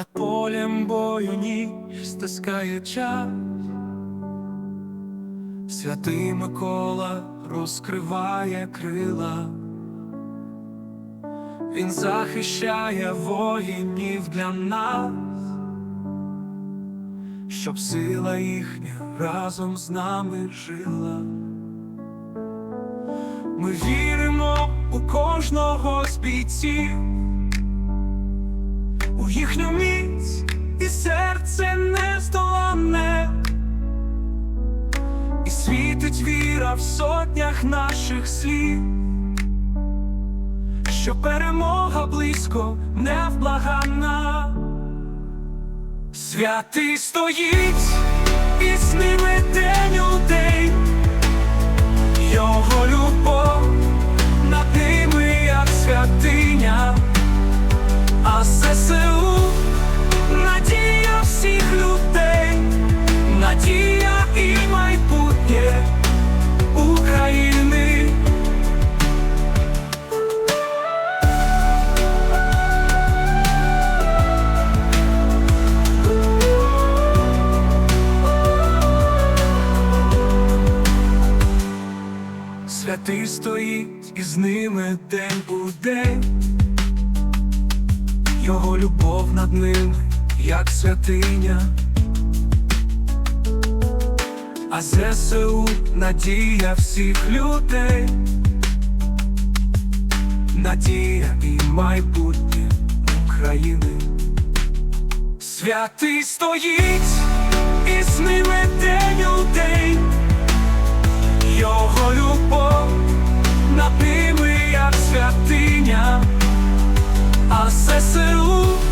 Над полем бою ніч стискає час, святий Микола розкриває крила, він захищає воїнів для нас, щоб сила їхня разом з нами жила. Ми віримо у кожного з бійців, у їхню світить віра в сотнях наших слів, що перемога близько невблаганна. Святий стоїть, і з ними день у день. Святий стоїть із ними день у день, його любов над ними, як святиня, а ЗСУ надія всіх людей, надія і майбутнє України. Святий стоїть із ними день святиня, а ЗСУ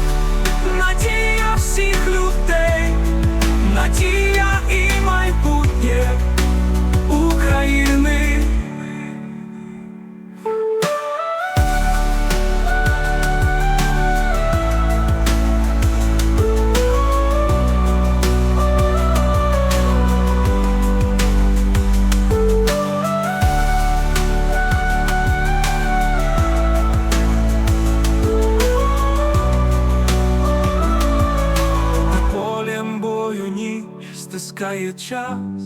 стискає час,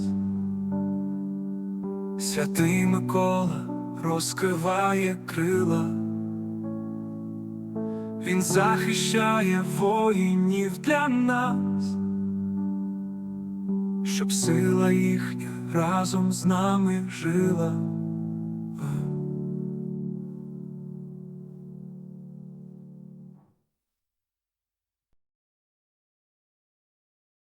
святий Микола розкриває крила, він захищає воїнів для нас, щоб сила їхня разом з нами жила.